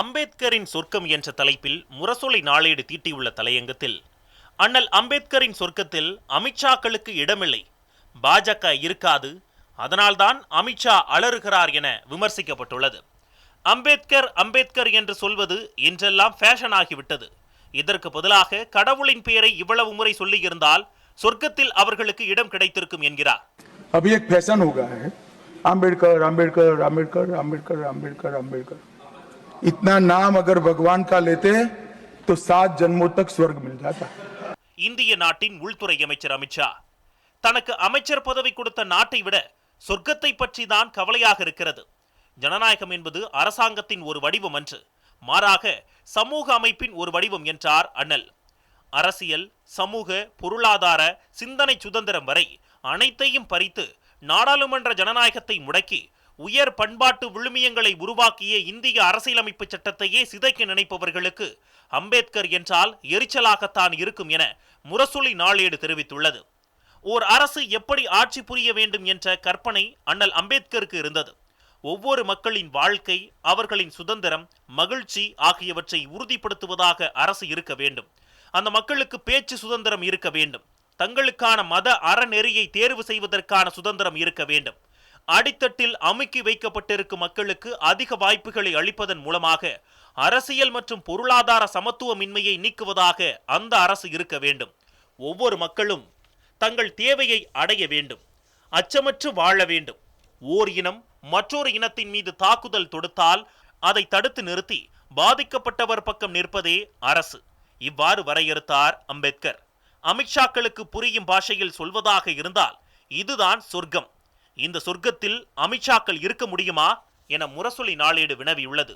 அம்பேத்கரின் சொர்க்கம் என்ற தலைப்பில் முரசொலை நாளேடு தீட்டியுள்ள தலையங்கத்தில் அண்ணல் அம்பேத்கரின் சொர்க்கத்தில் அமித்ஷாக்களுக்கு இடமில்லை. பாஜக இருக்காது. அதனால்தான் அமித்ஷா அலறுகிறார் என விமர்சிக்கப்பட்டுள்ளது. அம்பேத்கர் அம்பேத்கர் என்று சொல்வது இன்றெல்லாம் ஃபேஷன் ஆகிவிட்டது. இதற்கு பதிலாக கடவுளின் பெயரை இவ்வளவு முறை சொல்லியிருந்தால் சொர்க்கத்தில் அவர்களுக்கு இடம் கிடைத்திருக்கும் என்கிறார். அம்பேத்கர் அம்பேத்கர் அம்பேத்கர் அம்பேத்கர் அம்பேத்கர் அம்பேத்கர். इतना नाम अगर भगवान का लेते तो सात जन्मों तक स्वर्ग मिल जाता இந்திய நாட்டின் உள்துறை அமைச்சர் அமித்ஷா தனக்கு அமைச்சர் பதவி கொடுத்த நாட்டை விட சொர்க்கத்தை பற்றி தான் கவலையாக இருக்கிறது ஜனநாயகம் என்பது அரசாங்கத்தின் ஒரு வடிவம் அன்று மாறாக சமூக அமைப்பின் ஒரு வடிவம் என்றார் அண்ணல் அரசியல் சமூக பொருளாதார சிந்தனை சுதந்திரம் வரை அனைத்தையும் பறித்து நாடாளுமன்ற ஜனநாயகத்தை முடக்கி உயர் பண்பாட்டு விழுமியங்களை உருவாக்கிய இந்திய அரசியலமைப்பு சட்டத்தையே சிதைக்க நினைப்பவர்களுக்கு அம்பேத்கர் என்றால் எரிச்சலாகத்தான் இருக்கும் என முரசொலி நாளேடு தெரிவித்துள்ளது. ஓர் அரசு எப்படி ஆட்சி புரிய வேண்டும் என்ற கற்பனை அண்ணல் அம்பேத்கருக்கு இருந்தது. ஒவ்வொரு மக்களின் வாழ்க்கை அவர்களின் சுதந்திரம் மகிழ்ச்சி ஆகியவற்றை உறுதிப்படுத்துவதாக அரசு இருக்க வேண்டும். அந்த மக்களுக்கு பேச்சு சுதந்திரம் இருக்க வேண்டும். தங்களுக்கான மத அறநெறியை தேர்வு செய்வதற்கான சுதந்திரம் இருக்க வேண்டும். அடித்தட்டில் அமுக்கி வைக்கப்பட்டிருக்கும் மக்களுக்கு அதிக வாய்ப்புகளை அளிப்பதன் மூலமாக அரசியல் மற்றும் பொருளாதார சமத்துவமின்மையை நீக்குவதாக அந்த அரசு இருக்க வேண்டும். ஒவ்வொரு மக்களும் தங்கள் தேவையை அடைய வேண்டும். அச்சமற்று வாழ வேண்டும். ஓர் இனம் மற்றொரு இனத்தின் மீது தாக்குதல் தொடுத்தால் அதை தடுத்து நிறுத்தி பாதிக்கப்பட்டவர் பக்கம் நிற்பதே அரசு. இவ்வாறு வரையறுத்தார் அம்பேத்கர். அமித்ஷாக்களுக்கு புரியும் பாஷையில் சொல்வதாக இருந்தால் இதுதான் சொர்க்கம். இந்த சொர்க்கத்தில் அமித்ஷாக்கள் இருக்க முடியுமா என முரசொலி நாளேடு வினவியுள்ளது.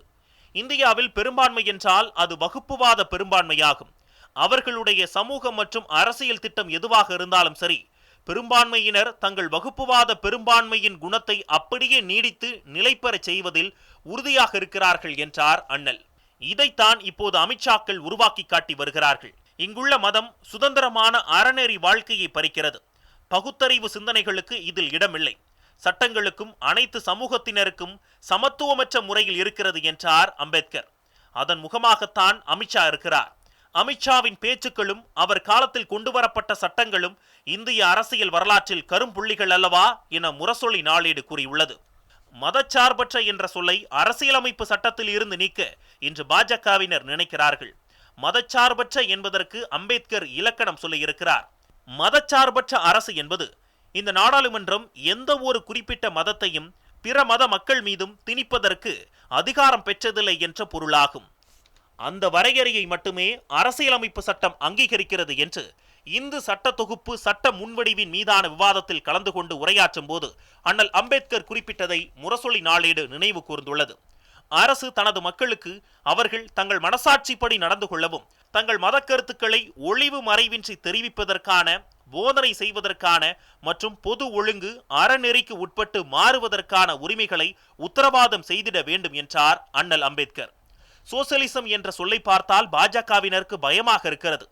இந்தியாவில் பெரும்பான்மை என்றால் அது வகுப்புவாத பெரும்பான்மையாகும். அவர்களுடைய சமூக மற்றும் அரசியல் திட்டம் எதுவாக இருந்தாலும் சரி பெரும்பான்மையினர் தங்கள் வகுப்புவாத பெரும்பான்மையின் குணத்தை அப்படியே நீடித்து நிலைபெறச் செய்வதில் உறுதியாக இருக்கிறார்கள் என்றார் அண்ணல். இதைத்தான் இப்போது அமித்ஷாக்கள் உருவாக்கி காட்டி வருகிறார்கள். இங்குள்ள மதம் சுதந்திரமான அறநெறி வாழ்க்கையை பறிக்கிறது. பகுத்தறிவு சிந்தனைகளுக்கு இதில் இடமில்லை. சட்டங்களுக்கும் அனைத்து சமூகத்தினருக்கும் சமத்துவமற்ற முறையில் இருக்கிறது என்றார் அம்பேத்கர். அதன் முகமாகத்தான் அமித்ஷா இருக்கிறார். அமித்ஷாவின் பேச்சுக்களும் அவர் காலத்தில் கொண்டு வரப்பட்ட சட்டங்களும் இந்திய அரசியல் வரலாற்றில் கரும்புள்ளிகள் அல்லவா என முரசொலி நாளேடு கூறியுள்ளது. மதச்சார்பற்ற என்ற சொல்லை அரசியலமைப்பு சட்டத்தில் இருந்து நீக்க இன்று பாஜகவினர் நினைக்கிறார்கள். மதச்சார்பற்ற என்பதற்கு அம்பேத்கர் இலக்கணம் சொல்லியிருக்கிறார். மதச்சார்பற்ற அரசு என்பது இந்த நாடாளுமன்றம் எந்த ஒரு குறிப்பிட்ட மதத்தையும் பிற மத மக்கள் மீதும் திணிப்பதற்கு அதிகாரம் பெற்றதில்லை என்ற பொருளாகும். அந்த வரையறையை மட்டுமே அரசியலமைப்பு சட்டம் அங்கீகரிக்கிறது என்று இந்து சட்ட தொகுப்பு சட்ட முன்வடிவின் மீதான விவாதத்தில் கலந்து கொண்டு உரையாற்றும் போது அண்ணல் அம்பேத்கர் குறிப்பிட்டதை முரசொலி நாளேடு நினைவு கூர்ந்துள்ளது. அரசு தனது மக்களுக்கு அவர்கள் தங்கள் மனசாட்சிப்படி நடந்து கொள்ளவும் தங்கள் மத கருத்துக்களை ஒளிவு மறைவின்றி தெரிவிப்பதற்கான போதனை செய்வதற்கான மற்றும் பொது ஒழுங்கு அறநெறிக்கு உட்பட்டு மாறுவதற்கான உரிமைகளை உத்தரவாதம் செய்திட வேண்டும் என்றார் அண்ணல் அம்பேத்கர். சோசலிசம் என்ற சொல்லை பார்த்தால் பாஜகவினருக்கு பயமாக இருக்கிறது.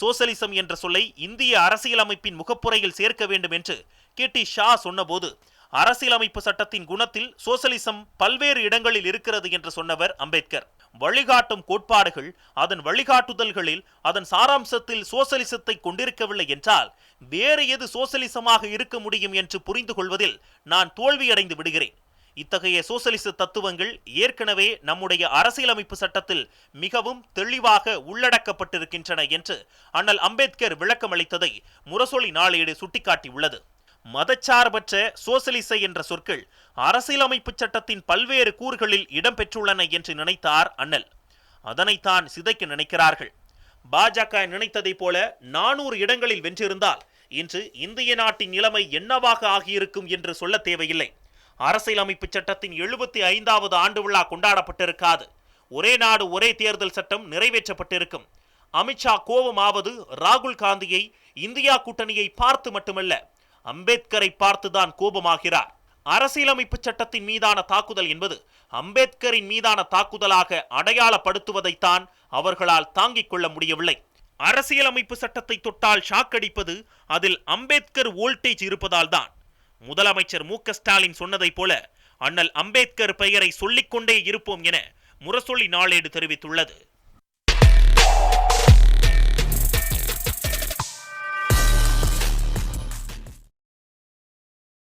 சோசலிசம் என்ற சொல்லை இந்திய அரசியலமைப்பின் முகப்புரையில் சேர்க்க வேண்டும் என்று கே. டி. ஷா சொன்னபோது அரசியலமைப்பு சட்டத்தின் குணத்தில் சோசலிசம் பல்வேறு இடங்களில் இருக்கிறது என்று சொன்னவர் அம்பேத்கர். வழிகாட்டும் கோட்பாடுகள் அதன் வழிகாட்டுதல்களில் அதன் சாராம்சத்தில் சோசலிசத்தை கொண்டிருக்கவில்லை என்றால் வேறு எது சோசலிசமாக இருக்க முடியும் என்று புரிந்து கொள்வதில் நான் தோல்வியடைந்து விடுகிறேன். இத்தகைய சோசலிச தத்துவங்கள் ஏற்கனவே நம்முடைய அரசியலமைப்பு சட்டத்தில் மிகவும் தெளிவாக உள்ளடக்கப்பட்டிருக்கின்றன என்று அண்ணல் அம்பேத்கர் விளக்கமளித்ததை முரசொலி நாளேடு சுட்டிக்காட்டியுள்ளது. மதச்சார்பற்ற சோசலிச என்ற சொற்கள் அரசியலமைப்பு சட்டத்தின் பல்வேறு கூறுகளில் இடம்பெற்றுள்ளன என்று நினைத்தார் அண்ணல். அதனைத்தான் சிதைக்க நினைக்கிறார்கள். பாஜக நினைத்ததைப் போல நானூறு இடங்களில் வென்றிருந்தால் இன்று இந்திய நாட்டின் நிலைமை என்னவாக ஆகியிருக்கும் என்று சொல்ல தேவையில்லை. அரசியலமைப்பு சட்டத்தின் எழுபத்தி ஐந்தாவது ஆண்டு விழா கொண்டாடப்பட்டிருக்காது. ஒரே நாடு ஒரே தேர்தல் சட்டம் நிறைவேற்றப்பட்டிருக்கும். அமித்ஷா கோபமாவது ராகுல் காந்தியை இந்தியா கூட்டணியை பார்த்து மட்டுமல்ல அம்பேத்கரை பார்த்துதான் கோபமாகிறார். அரசியலமைப்பு சட்டத்தின் மீதான தாக்குதல் என்பது அம்பேத்கரின் மீதான தாக்குதலாக அடையாளப்படுத்துவதைத்தான் அவர்களால் தாங்கிக் கொள்ள முடியவில்லை. அரசியலமைப்பு சட்டத்தை தொட்டால் ஷாக்கடிப்பது அதில் அம்பேத்கர் வோல்டேஜ் இருப்பதால் தான். முதலமைச்சர் மு ஸ்டாலின் சொன்னதைப் போல அண்ணல் அம்பேத்கர் பெயரை சொல்லிக்கொண்டே இருப்போம் என முரசொலி நாளேடு தெரிவித்துள்ளது.